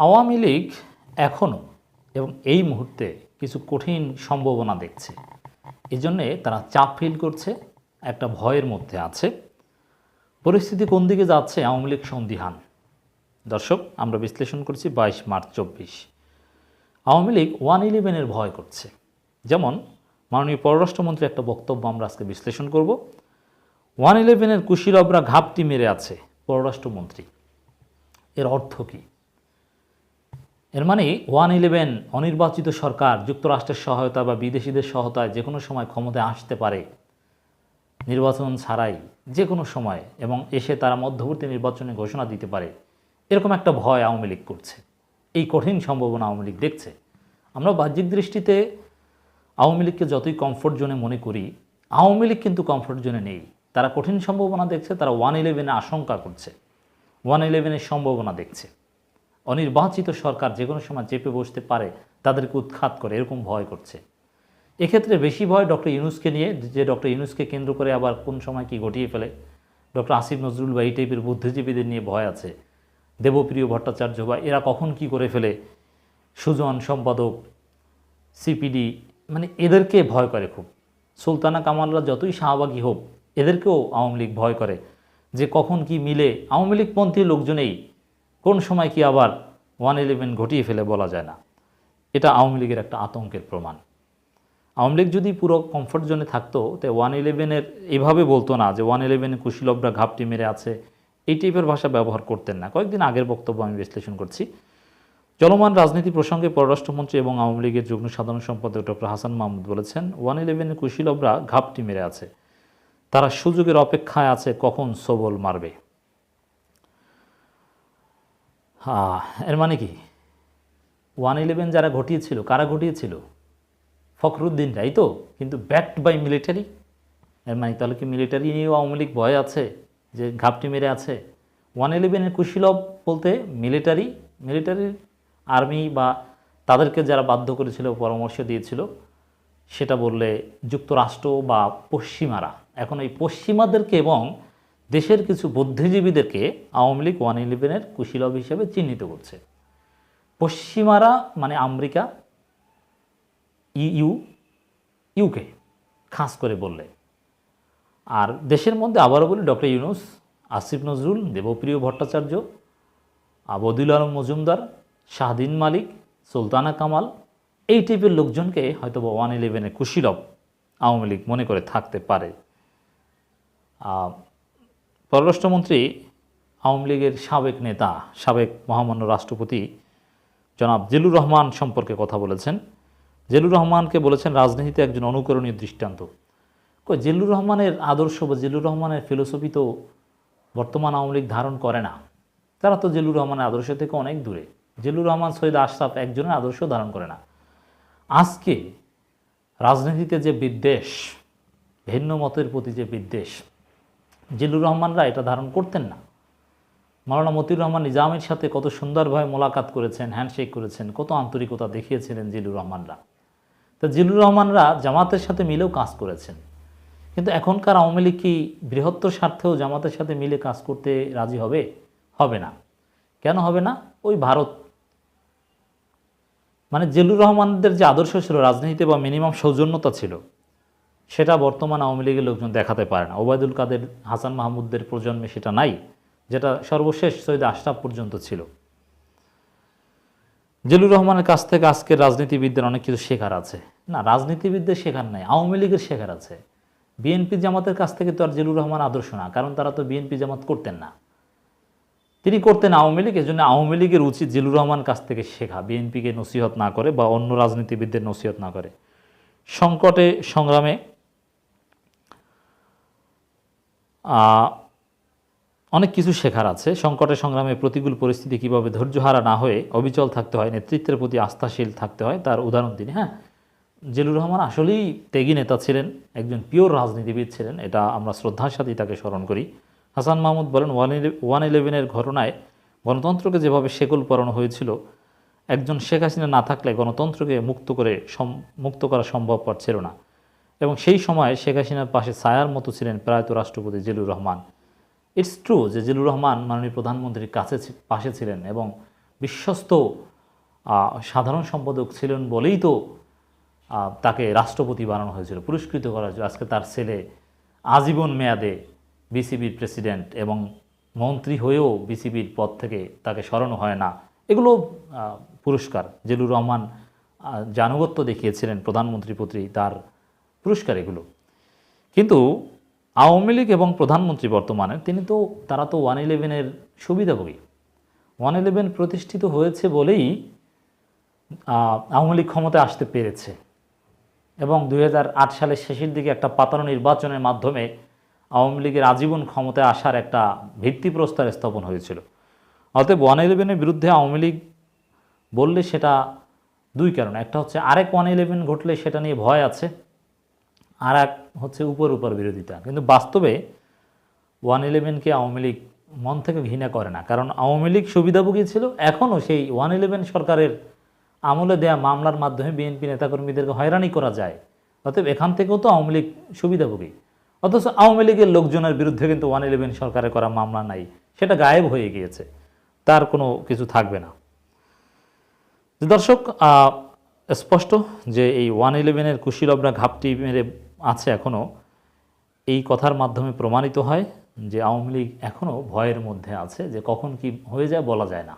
আওয়ামী লীগ এখনও এবং এই মুহূর্তে কিছু কঠিন সম্ভাবনা দেখছে। এজন্যে তারা চাপ ফিল করছে, একটা ভয়ের মধ্যে আছে। পরিস্থিতি কোন দিকে যাচ্ছে আওয়ামী লীগ সন্দিহান? দর্শক, আমরা বিশ্লেষণ করছি বাইশ মার্চ চব্বিশ। আওয়ামী লীগ ওয়ান ইলেভেনের ভয় করছে। যেমন, মাননীয় পররাষ্ট্রমন্ত্রী একটা বক্তব্য আমরা আজকে বিশ্লেষণ করব। ওয়ান ইলেভেনের কুশীলবরা ঘাপটি মেরে আছে পররাষ্ট্রমন্ত্রী। এর অর্থ কী? এর মানে ওয়ান ইলেভেন অনির্বাচিত সরকার, যুক্তরাষ্ট্রের সহায়তা বা বিদেশিদের সহায়তায় যে কোনো সময় ক্ষমতায় আসতে পারে। নির্বাচন ছাড়াই যে কোনো সময় এবং এসে তারা মধ্যবর্তী নির্বাচনে ঘোষণা দিতে পারে। এরকম একটা ভয় আওয়ামী লীগ করছে। এই কঠিন সম্ভাবনা আওয়ামী লীগ দেখছে। আমরা বাহ্যিক দৃষ্টিতে আওয়ামী লীগকে যতই কমফোর্ট জোনে মনে করি, আওয়ামী লীগ কিন্তু কমফোর্ট জোনে নেই। তারা কঠিন সম্ভাবনা দেখছে, তারা ওয়ান ইলেভেনে আশঙ্কা করছে। ওয়ান ইলেভেনের সম্ভাবনা দেখছে। অনির্বাচিত সরকার যে কোনো সময় চেপে বসতে পারে, তাদেরকে উৎখাত করে, এরকম ভয় করছে। এক্ষেত্রে বেশি ভয় ডক্টর ইউনুসকে নিয়ে, যে ডক্টর ইউনুসকে কেন্দ্র করে আবার কোন সময় কি ঘটিয়ে ফেলে। ডক্টর আসিফ নজরুল বা এই টাইপের বুদ্ধিজীবীদের নিয়ে ভয় আছে। দেবপ্রিয় ভট্টাচার্য বা এরা কখন কি করে ফেলে? সুজন সম্পাদক, সিপিডি মানে এদেরকে ভয় করে খুব। সুলতানা কামালরা যতই শাহবাগী হোক, এদেরকেও আওয়ামী লীগ ভয় করে। যে কখন কি মিলে, আওয়ামী লীগপন্থী লোকজনেই কোন সময় কি আবার ওয়ান ইলেভেন ঘটিয়ে ফেলে বলা যায় না? এটা আওয়ামী লীগের একটা আতঙ্কের প্রমাণ। আওয়ামী লীগ যদি পুরো কমফোর্ট জোনে থাকতো, তো ওয়ান ইলেভেনের এভাবে বলতো না যে ওয়ান ইলেভেনে কুশীলবরা ঘাপটি মেরে আছে, এই টাইপের ভাষা ব্যবহার করতেন না। কয়েকদিন আগের বক্তব্য আমি বিশ্লেষণ করছি। চলমান রাজনীতি প্রসঙ্গে পররাষ্ট্রমন্ত্রী এবং আওয়ামী লীগের যুগ্ম সাধারণ সম্পাদক ডক্টর হাসান মাহমুদ বলেছেন, ওয়ান ইলেভেনের কুশীলবরা ঘাপটি মেরে আছে। তারা সুযোগের অপেক্ষায় আছে কখন সবল মারবে। হ্যাঁ এর মানে কি? ওয়ান ইলেভেন যারা ঘটিয়েছিল, কারা ঘটিয়েছিল? ফখরুদ্দিন রাই তো, কিন্তু ব্যাকড বাই মিলিটারি এর মানে তাহলে কি মিলিটারি নিয়েও আওয়ামী লীগ ভয় আছে? যে ঘাপটি মেরে আছে? ওয়ান ইলেভেনের কুশীলভ বলতে মিলিটারি মিলিটারির আর্মি বা তাদেরকে যারা বাধ্য করেছিল, পরামর্শ দিয়েছিল, সেটা বললে যুক্তরাষ্ট্র বা পশ্চিমারা। এখন এই পশ্চিমাদেরকে এবং দেশের কিছু বুদ্ধিজীবীদেরকে আওয়ামী লীগ ওয়ান ইলেভেনের কুশীলভ হিসেবে চিহ্নিত করছে। পশ্চিমারা মানে আমেরিকা, ইউ ইউকে খাস করে বললে। আর দেশের মধ্যে আবারও বলি, ডক্টর ইউনুস, আসিফ নজরুল, দেবপ্রিয় ভট্টাচার্য, আবদুল আলম মজুমদার, শাহদিন মালিক, সুলতানা কামাল, এই টাইপের লোকজনকে হয়তো ওয়ান ইলেভেনে কুশীলভ আওয়ামী লীগ মনে করে থাকতে পারে। পররাষ্ট্রমন্ত্রী আওয়ামী লীগের সাবেক নেতা, সাবেক মহামান্য রাষ্ট্রপতি জনাব জিলুর রহমান সম্পর্কে কথা বলেছেন। জিলুর রহমানকে বলেছেন, রাজনীতিতে একজন অনুকরণীয় দৃষ্টান্ত। কই, জিল্লুর রহমানের আদর্শ বা জিল্লুর রহমানের ফিলোসফি তো বর্তমান আওয়ামী লীগ ধারণ করে না। তারা তো জিল্লুর রহমানের আদর্শ থেকে অনেক দূরে। জিল্লুর রহমান, সৈয়দ আশরাফ একজনের আদর্শ ধারণ করে না। আজকে রাজনীতিতে যে বিদ্বেষ, ভিন্ন মতের প্রতি যে বিদ্বেষ জিল্লুর রহমানরা এটা ধারণ করতেন না। মাওলানা মতিউর রহমান নিজামের সাথে কত সুন্দরভাবে মোলাকাত করেছেন হ্যান্ডশেক করেছেন, কত আন্তরিকতা দেখিয়েছিলেন জিল্লুর রহমানরা। তো জিল্লুর রহমানরা জামাতের সাথে মিলেও কাজ করেছেন। কিন্তু এখনকার আওয়ামী লীগ কি বৃহত্তর স্বার্থেও জামাতের সাথে মিলে কাজ করতে রাজি হবে? হবে না। কেন হবে না? ওই ভারত। মানে জিল্লুর রহমানদের যে আদর্শ ছিল, রাজনীতিতে বা মিনিমাম সৌজন্যতা ছিল সেটা বর্তমান আওয়ামী লীগের লোকজন দেখাতে পারে না। ওবায়দুল কাদের, হাসান মাহমুদদের প্রজন্মে সেটা নাই, যেটা সর্বশেষ সৈয়দ আশরাফ পর্যন্ত ছিল। জিল্লুর রহমানের কাছ থেকে আজকের রাজনীতিবিদদের অনেক কিছু শেখার আছে। না, রাজনীতিবিদদের শেখার নাই, আওয়ামী লীগের শেখার আছে। বিএনপি জামাতের কাছ থেকে তো আর জিল্লুর রহমান আদর্শ না, কারণ তারা তো বিএনপি জামাত করতেন না। তিনি করতেন আওয়ামী লীগ, এজন্য আওয়ামী লীগের উচিত জিল্লুর রহমান কাছ থেকে শেখা, বিএনপিকে নসিহত না করে বা অন্য রাজনীতিবিদদের নসিহত না করে। সংকটে, সংগ্রামে অনেক কিছু শেখার আছে। সংকটের সংগ্রামে প্রতিকূল পরিস্থিতি কীভাবে ধৈর্যহারা না হয়ে অবিচল থাকতে হয়, নেতৃত্বের প্রতি আস্থাশীল থাকতে হয়, তার উদাহরণ তিনি হ্যাঁ? জিলুর রহমান আসলেই ত্যাগী নেতা ছিলেন, একজন পিওর রাজনীতিবিদ ছিলেন, এটা আমরা শ্রদ্ধার সাথেই তাকে স্মরণ করি। হাসান মাহমুদ বলেন, ওয়ান ওয়ান ইলেভেনের ঘটনায় গণতন্ত্রকে যেভাবে শেকল পরানো হয়েছিল, একজন শেখ হাসিনা না থাকলে গণতন্ত্রকে মুক্ত করে মুক্ত করা সম্ভবপর ছিল না। এবং সেই সময় শেখ হাসিনার পাশে ছায়ার মতো ছিলেন প্রয়াত রাষ্ট্রপতি জিলুর রহমান। ইটস ট্রু যে জিলুর রহমান মাননীয় প্রধানমন্ত্রীর কাছে পাশে ছিলেন এবং বিশ্বস্ত সাধারণ সম্পাদক ছিলেন বলেই তো তাকে রাষ্ট্রপতি বানানো হয়েছিল, পুরস্কৃত করা হয়েছিল। আজকে তার ছেলে আজীবন মেয়াদে বিসিবির প্রেসিডেন্ট এবং মন্ত্রী হয়েও বিসিবির পদ থেকে তাকে সরানো হয় না। এগুলো পুরস্কার। জেলুর রহমান জানুগত্য দেখিয়েছিলেন প্রধানমন্ত্রী পুত্রী তার পুরস্কার এগুলো। কিন্তু আওয়ামী লীগ এবং প্রধানমন্ত্রী বর্তমানে, তিনি তো, তারা তো ওয়ান ইলেভেনের সুবিধাভোগী। ওয়ান ইলেভেন প্রতিষ্ঠিত হয়েছে বলেই আওয়ামী লীগ ক্ষমতায় আসতে পেরেছে। এবং দু হাজার আট সালের শেষের দিকে একটা পাতানো নির্বাচনের মাধ্যমে আওয়ামী লীগের আজীবন ক্ষমতায় আসার একটা ভিত্তিপ্রস্তর স্থাপন হয়েছিল। অতএব ওয়ান ইলেভেনের বিরুদ্ধে আওয়ামী লীগ বললে সেটা দুই কারণ। একটা হচ্ছে আরেক ওয়ান ইলেভেন ঘটলে সেটা নিয়ে ভয় আছে। আর এক হচ্ছে উপর উপর বিরোধিতা। কিন্তু বাস্তবে ওয়ান ইলেভেনকে আওয়ামী লীগ মন থেকে ঘৃণা করে না। কারণ আওয়ামী লীগ সুবিধাভোগী ছিল, এখনও সেই ওয়ান ইলেভেন সরকারের আমলে দেয়া মামলার মাধ্যমে বিএনপি নেতাকর্মীদেরকে হয়রানি করা যায়। অতএব এখান থেকেও তো আওয়ামী লীগ সুবিধাভোগী। অথচ আওয়ামী লীগের লোকজনের বিরুদ্ধে কিন্তু ওয়ান ইলেভেন সরকারের করা মামলা নাই, সেটা গায়েব হয়ে গিয়েছে। তার কোনো কিছু থাকবে না। দর্শক স্পষ্ট যে এই ওয়ান ইলেভেনের কুশীলবরা ঘাপটি মেরে আছে এখনও এই কথার মাধ্যমে প্রমাণিত হয় যে আওয়ামী লীগ এখনও ভয়ের মধ্যে আছে যে কখন কি হয়ে যায় বলা যায় না।